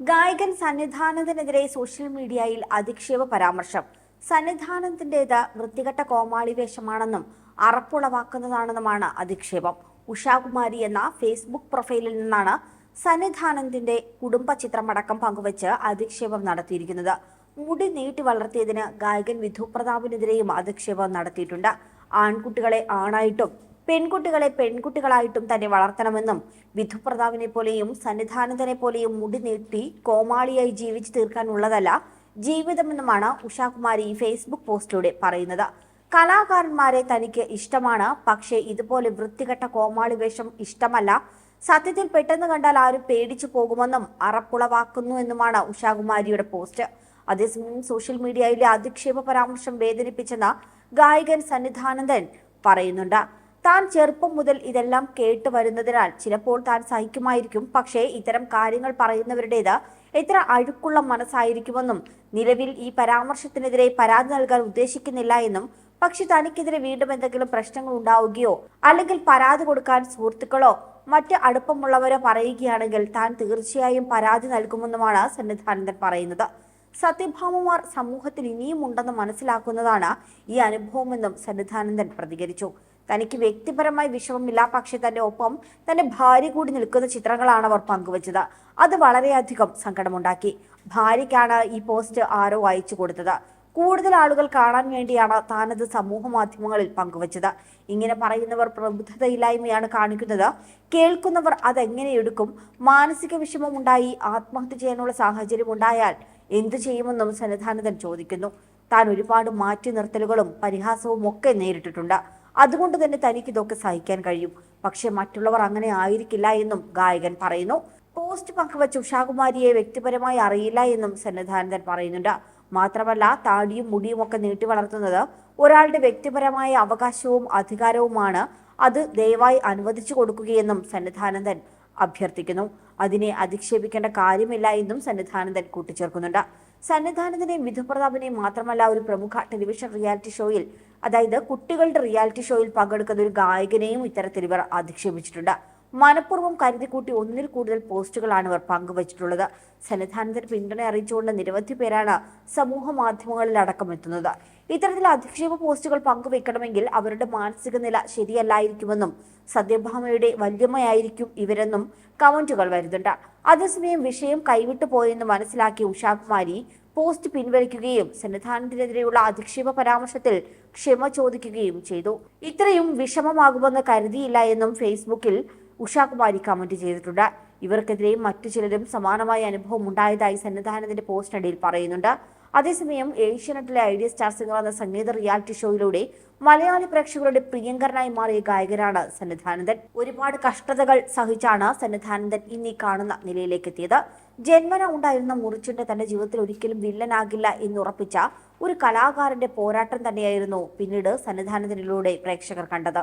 ഗായകൻ സന്നിധാനത്തിനെതിരെ സോഷ്യൽ മീഡിയയിൽ അധിക്ഷേപ പരാമർശം. സന്നിധാനത്തിന്റെത് വൃത്തികെട്ട കോമാളി വേഷമാണെന്നും അറപ്പുളവാക്കുന്നതാണെന്നുമാണ് അധിക്ഷേപം. ഉഷാകുമാരി എന്ന ഫേസ്ബുക്ക് പ്രൊഫൈലിൽ നിന്നാണ് സന്നിധാനന്ദിന്റെ കുടുംബ ചിത്രമടക്കം പങ്കുവച്ച് അധിക്ഷേപം നടത്തിയിരിക്കുന്നത്. മുടി നീട്ടി വളർത്തിയതിന് ഗായകൻ വിധു പ്രതാപിനെതിരെയും അധിക്ഷേപം നടത്തിയിട്ടുണ്ട്. ആൺകുട്ടികളെ ആണായിട്ടും പെൺകുട്ടികളെ പെൺകുട്ടികളായിട്ടും തന്നെ വളർത്തണമെന്നും വിധു പ്രതാപിനെ പോലെയും സന്നിധാനത്തിനെ പോലെയും മുടി നീട്ടി കോമാളിയായി ജീവിച്ചു തീർക്കാനുള്ളതല്ല ജീവിതമെന്നുമാണ് ഉഷാകുമാരി ഫേസ്ബുക്ക് പോസ്റ്റിലൂടെ പറയുന്നത്. കലാകാരന്മാരെ തനിക്ക് ഇഷ്ടമാണ് പക്ഷേ ഇതുപോലെ വൃത്തികെട്ട കോമാളി വേഷം ഇഷ്ടമല്ല. സത്യത്തിൽ പെട്ടെന്ന് കണ്ടാൽ ആരും പേടിച്ചു പോകുമെന്നും അറപ്പുളവാക്കുന്നു എന്നുമാണ് ഉഷാകുമാരിയുടെ പോസ്റ്റ്. അതേസമയം സോഷ്യൽ മീഡിയയിലെ അധിക്ഷേപ പരാമർശം വേദനിപ്പിച്ചെന്ന് ഗായകൻ സന്നിധാനന്ദൻ പറയുന്നുണ്ട്. താൻ ചെറുപ്പം മുതൽ ഇതെല്ലാം കേട്ട് വരുന്നതിനാൽ ചിലപ്പോൾ താൻ സഹിക്കുമായിരിക്കും. പക്ഷേ ഇത്തരം കാര്യങ്ങൾ പറയുന്നവരുടേത് എത്ര അഴുക്കുള്ള മനസ്സായിരിക്കുമെന്നും നിലവിൽ ഈ പരാമർശത്തിനെതിരെ പരാതി നൽകാൻ ഉദ്ദേശിക്കുന്നില്ല എന്നും പക്ഷെ തനിക്കെതിരെ വീണ്ടും എന്തെങ്കിലും പ്രശ്നങ്ങൾ ഉണ്ടാവുകയോ അല്ലെങ്കിൽ പരാതി കൊടുക്കാൻ സുഹൃത്തുക്കളോ മറ്റ് അടുപ്പമുള്ളവരോ പറയുകയാണെങ്കിൽ താൻ തീർച്ചയായും പരാതി നൽകുമെന്നുമാണ് സന്നിധാനന്ദൻ പറയുന്നത്. സത്യഭാമമാർ സമൂഹത്തിൽ ഇനിയും ഉണ്ടെന്ന് മനസ്സിലാക്കുന്നതാണ് ഈ അനുഭവമെന്നും സന്നിധാനന്ദൻ പ്രതികരിച്ചു. തനിക്ക് വ്യക്തിപരമായി വിഷമമില്ല പക്ഷെ തന്റെ ഒപ്പം തന്റെ ഭാര്യ കൂടി നിൽക്കുന്ന ചിത്രങ്ങളാണ് അവർ പങ്കുവച്ചത്. അത് വളരെയധികം സങ്കടമുണ്ടാക്കി. ഭാര്യയ്ക്കാണ് ഈ പോസ്റ്റ് ആരോ അയച്ചു കൊടുത്തത്. കൂടുതൽ ആളുകൾ കാണാൻ വേണ്ടിയാണ് താനത് സമൂഹ മാധ്യമങ്ങളിൽ പങ്കുവച്ചത്. ഇങ്ങനെ പറയുന്നവർ പ്രബുദ്ധതയില്ലായ്മയാണ് കാണിക്കുന്നത്. കേൾക്കുന്നവർ അതെങ്ങനെ എടുക്കും? മാനസിക വിഷമം ഉണ്ടായി ആത്മഹത്യ ചെയ്യാനുള്ള സാഹചര്യം ഉണ്ടായാൽ എന്തു ചെയ്യുമെന്നും സന്നിധാനതൻ ചോദിക്കുന്നു. താൻ ഒരുപാട് മാറ്റി നിർത്തലുകളും പരിഹാസവും ഒക്കെ നേരിട്ടിട്ടുണ്ട്. അതുകൊണ്ട് തന്നെ തനിക്ക് ഇതൊക്കെ സഹിക്കാൻ കഴിയും. പക്ഷെ മറ്റുള്ളവർ അങ്ങനെ ആയിരിക്കില്ല എന്നും ഗായകൻ പറയുന്നു. പോസ്റ്റ് പങ്കുവച്ച ഉഷാകുമാരിയെ വ്യക്തിപരമായി അറിയില്ല എന്നും സന്നിധാനന്ദൻ പറയുന്നുണ്ട്. മാത്രമല്ല താടിയും മുടിയും ഒക്കെ നീട്ടി വളർത്തുന്നത് ഒരാളുടെ വ്യക്തിപരമായ അവകാശവും അധികാരവുമാണ്. അത് ദയവായി അനുവദിച്ചു കൊടുക്കുകയെന്നും സന്നിധാനന്ദൻ അഭ്യർത്ഥിക്കുന്നു. അതിനെ അധിക്ഷേപിക്കേണ്ട കാര്യമില്ല എന്നും സന്നിധാനന്ദൻ കൂട്ടിച്ചേർക്കുന്നുണ്ട്. സന്നിധാനത്തിനെയും വിധുപ്രതാപിനെയും മാത്രമല്ല ഒരു പ്രമുഖ ടെലിവിഷൻ റിയാലിറ്റി ഷോയിൽ അതായത് കുട്ടികളുടെ റിയാലിറ്റി ഷോയിൽ പങ്കെടുക്കുന്ന ഒരു ഗായകനെയും ഇത്തരത്തിൽ ഇവർ അധിക്ഷേപിച്ചിട്ടുണ്ട്. മനഃപൂർവം കരുതിക്കൂട്ടി ഒന്നിൽ കൂടുതൽ പോസ്റ്റുകളാണ് ഇവർ പങ്കുവച്ചിട്ടുള്ളത്. സന്നിധാനത്തിന് പിന്തുണ അറിയിച്ചുകൊണ്ട് നിരവധി പേരാണ് സമൂഹ മാധ്യമങ്ങളിൽ അടക്കമെത്തുന്നത്. ഇത്തരത്തിൽ അധിക്ഷേപ പോസ്റ്റുകൾ പങ്കുവെക്കണമെങ്കിൽ അവരുടെ മാനസിക നില ശരിയല്ലായിരിക്കുമെന്നും സത്യഭാമയുടെ വല്യമ്മയായിരിക്കും ഇവരെന്നും കമന്റുകൾ വരുന്നുണ്ട്. അതേസമയം വിഷയം കൈവിട്ടു പോയെന്ന് മനസ്സിലാക്കിയ ഉഷാകുമാരി പോസ്റ്റ് പിൻവലിക്കുകയും സന്നിധാനത്തിനെതിരെയുള്ള അധിക്ഷേപ പരാമർശത്തിൽ ക്ഷമ ചോദിക്കുകയും ചെയ്തു. ഇത്രയും വിഷമമാകുമെന്ന് കരുതിയില്ല എന്നും ഫേസ്ബുക്കിൽ ഉഷാകുമാരി കമന്റ് ചെയ്തിട്ടുണ്ട്. ഇവർക്കെതിരെയും മറ്റു ചിലരും സമാനമായ അനുഭവം ഉണ്ടായതായി സന്നിധാനത്തിന്റെ പോസ്റ്റിനിടയിൽ പറയുന്നുണ്ട്. അതേസമയം ഏഷ്യനെറ്റിലെ ഐഡിയ സ്റ്റാർ സിംഗർ എന്ന സംഗീത റിയാലിറ്റി ഷോയിലൂടെ മലയാളി പ്രേക്ഷകരുടെ പ്രിയങ്കരനായി മാറിയ ഗായകനാണ് സന്നിധാനന്ദൻ. ഒരുപാട് കഷ്ടതകൾ സഹിച്ചാണ് സന്നിധാനന്ദൻ ഇന്നീ കാണുന്ന നിലയിലേക്ക് എത്തിയത്. ജന്മന ഉണ്ടായിരുന്ന മുറിച്ചുണ്ട് തന്റെ ജീവിതത്തിൽ ഒരിക്കലും വില്ലനാകില്ല എന്നുറപ്പിച്ച ഒരു കലാകാരന്റെ പോരാട്ടം തന്നെയായിരുന്നു പിന്നീട് സന്നിധാനത്തിനിലൂടെ പ്രേക്ഷകർ കണ്ടത്.